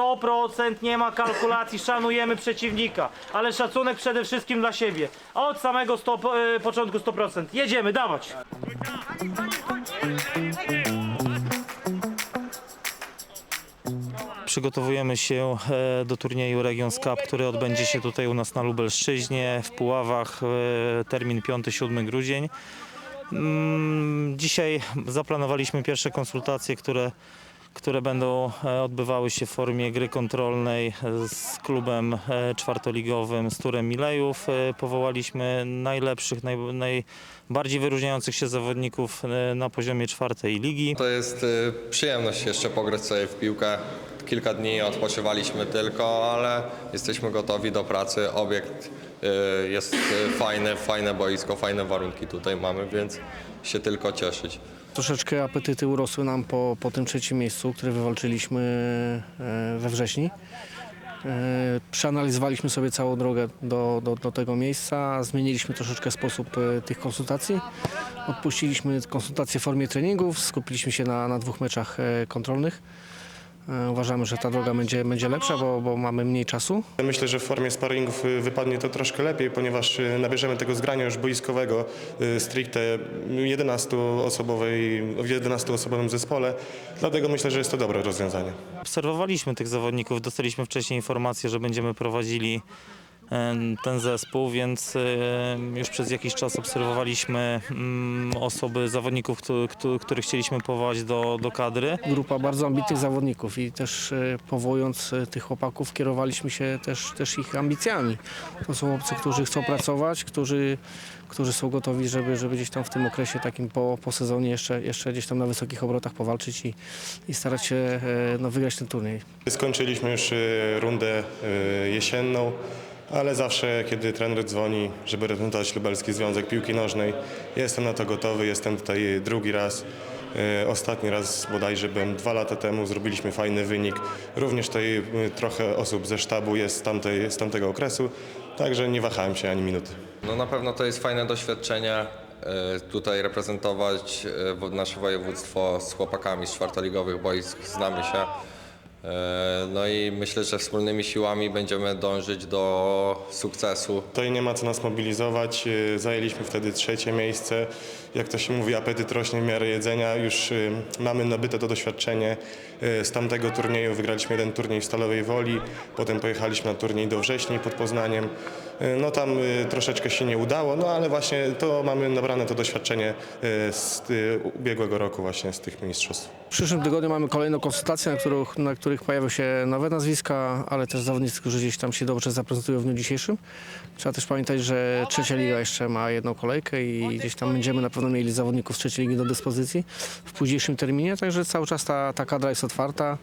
100%, nie ma kalkulacji, szanujemy przeciwnika, ale szacunek przede wszystkim dla siebie. Od samego 100, e, początku 100%. Jedziemy, dawać! Przygotowujemy się e, do turnieju Regions Cup, który odbędzie się tutaj u nas na Lubelszczyźnie, w Puławach, e, termin 5-7 grudzień. Mm, Dzisiaj zaplanowaliśmy pierwsze konsultacje, które, które będą e, odbywały się w formie gry kontrolnej e, z klubem e, czwartoligowym z Turem Milejów. Powołaliśmy najlepszych, naj, najbardziej wyróżniających się zawodników na poziomie czwartej ligi. To jest przyjemność jeszcze pograć sobie w piłkę. Kilka dni odpoczywaliśmy tylko, ale jesteśmy gotowi do pracy. Obiekt jest fajny, fajne boisko, fajne warunki tutaj mamy, więc się tylko cieszyć. Troszeczkę apetyty urosły nam po, po tym trzecim miejscu, które wywalczyliśmy e, we wrześniu. E, Przeanalizowaliśmy sobie całą drogę do, do, do tego miejsca, zmieniliśmy troszeczkę sposób e, tych konsultacji. Odpuściliśmy konsultacje w formie treningów, skupiliśmy się na, na dwóch meczach kontrolnych. E, Uważamy, że ta droga będzie, będzie lepsza, bo, bo mamy mniej czasu. Myślę, że w formie sparingów y, wypadnie to troszkę lepiej, ponieważ y, nabierzemy tego zgrania już boiskowego y, stricte 11-osobowej, w 11-osobowym zespole. Dlatego myślę, że jest to dobre rozwiązanie. Obserwowaliśmy tych zawodników, dostaliśmy wcześniej informację, że będziemy prowadzili ten zespół, więc już przez jakiś czas obserwowaliśmy mm, osoby, zawodników, któ- któ- których chcieliśmy powołać do, do kadry. grupa bardzo ambitnych zawodników i też e, powołując e, tych chłopaków kierowaliśmy się też, też ich ambicjami. To są chłopcy, którzy chcą pracować, którzy, którzy są gotowi, żeby, żeby gdzieś tam w tym okresie takim po, po sezonie jeszcze, jeszcze gdzieś tam na wysokich obrotach powalczyć i, i starać się e, no, wygrać ten turniej. Skończyliśmy już rundę jesienną, ale zawsze, kiedy trener dzwoni, żeby reprezentować Lubelski Związek Piłki Nożnej, jestem na to gotowy, jestem tutaj drugi raz. Y, Ostatni raz bodajże byłem dwa lata temu, zrobiliśmy fajny wynik. Również tutaj y, trochę osób ze sztabu jest z, tamtej, z tamtego okresu, także nie wahałem się ani minuty. No na pewno to jest fajne doświadczenie. y, Tutaj reprezentować nasze województwo z chłopakami z czwartoligowych boisk, znamy się. Y, No i myślę, że wspólnymi siłami będziemy dążyć do sukcesu. Tutaj nie ma co nas mobilizować. y, Zajęliśmy wtedy trzecie miejsce. Jak to się mówi, apetyt rośnie w miarę jedzenia. Już y, mamy nabyte to doświadczenie. Z tamtego turnieju wygraliśmy jeden turniej w Stalowej Woli, potem pojechaliśmy na turniej do Wrześni pod Poznaniem. No tam troszeczkę się nie udało, no ale właśnie to mamy nabrane to doświadczenie z ubiegłego roku właśnie z tych mistrzostw. W przyszłym tygodniu mamy kolejną konsultację, na których, na których pojawią się nowe nazwiska, ale też zawodnicy, którzy gdzieś tam się dobrze zaprezentują w dniu dzisiejszym. Trzeba też pamiętać, że trzecia liga jeszcze ma jedną kolejkę i gdzieś tam będziemy na pewno mieli zawodników z trzeciej ligi do dyspozycji w późniejszym terminie, także cały czas ta, ta kadra jest otwarta.